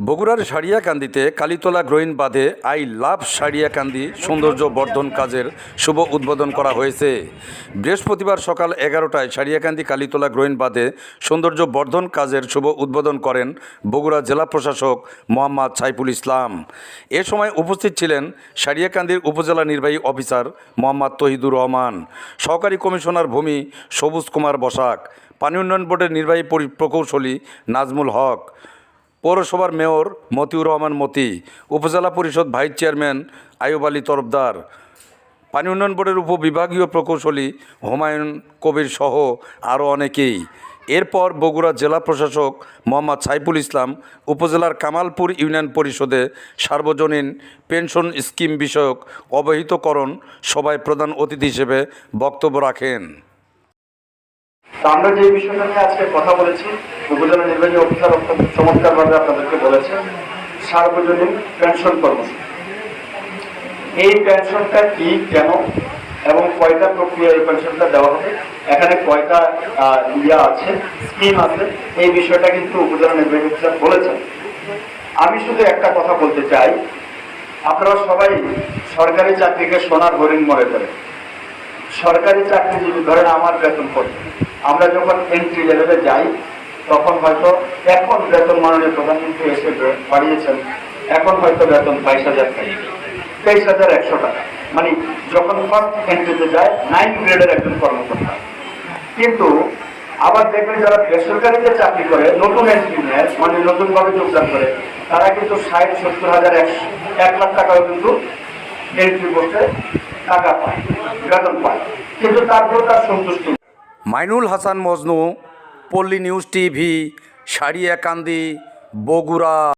বগুড়ার সারিয়াকান্দিতে কালীতলা গ্রোইন বাঁধে আই লাভ সারিয়াকান্দি সৌন্দর্য বর্ধন কাজের শুভ উদ্বোধন করা হয়েছে। বৃহস্পতিবার সকাল এগারোটায় সারিয়াকান্দি কালীতলা গ্রোইন বাঁধে সৌন্দর্য বর্ধন কাজের শুভ উদ্বোধন করেন বগুড়া জেলা প্রশাসক মোহাম্মদ সাইফুল ইসলাম। এ সময় উপস্থিত ছিলেন সারিয়াকান্দির উপজেলা নির্বাহী অফিসার মোহাম্মদ তহিদুর রহমান, সহকারী কমিশনার ভূমি সবুজ কুমার বসাক, পানি উন্নয়ন বোর্ডের নির্বাহী পরি- প্রকৌশলী নাজমুল হক পৌরসভার মেয়র মতিউর রহমান মতি, উপজেলা পরিষদ ভাইস চেয়ারম্যান আয়ুব আলী তরফদার, পানি উন্নয়ন বোর্ডের উপবিভাগীয় প্রকৌশলী হুমায়ুন কবির সহ আরও অনেকেই। এরপর বগুড়া জেলা প্রশাসক মোহাম্মদ সাইফুল ইসলাম, উপজেলার কামালপুর ইউনিয়ন পরিষদে সার্বজনীন পেনশন স্কিম বিষয়ক অবহিতকরণ সভায় প্রধান অতিথি হিসেবে বক্তব্য রাখেন। আমরা যে বিষয়টা নিয়ে আজকে কথা বলেছি, উপজেলা নির্বাহী অফিসার অত্যন্ত চমৎকারভাবে আপনাদেরকে বলেছেন সার্বজনীন পেনশন কর্মসূচি। এই পেনশনটা কি, কেন, এবং কয়টা প্রক্রিয়া এই পেনশনটা দেওয়া হবে? এখানে কয়টা ইয়া আছে, স্কিম আছে, এই বিষয়টা কিন্তু উপজেলা নির্বাহী অফিসার বলেছেন। আমি শুধু একটা কথা বলতে চাই, আপনারা সবাই সরকারি চাকরিকে সোনার হরিণ মনে করেন। সরকারি চাকরিজীবী ধরেন আমার বেতন কত? আমরা যখন এন্ট্রি লেভেলে যাই, তখন হয়তো এখন বেতন মাননীয় প্রধানমন্ত্রী এসে বাড়িয়েছেন, এখন হয়তো বেতন বাইশ হাজার টাকা। তেইশ হাজার একশো টাকা। মানে যখন ফার্স্ট এন্ট্রিতে যায় নাইন গ্রেডের একজন কর্মকর্তা। কিন্তু আবার দেখবেন যারা বেসরকারিতে চাকরি করে, নতুন এন্ট্রি নেয় মানে নতুনভাবে যোগদান করে, তারা কিন্তু ষাট, সত্তর হাজার একশো এক লাখ টাকাও কিন্তু এন্ট্রি করতে টাকা পায়, বেতন পায়। কিন্তু তারপর তার সন্তুষ্টি। মাইনুল হাসান মজনু পল্লী নিউজ টিভি সারিয়াকান্দি বগুড়া।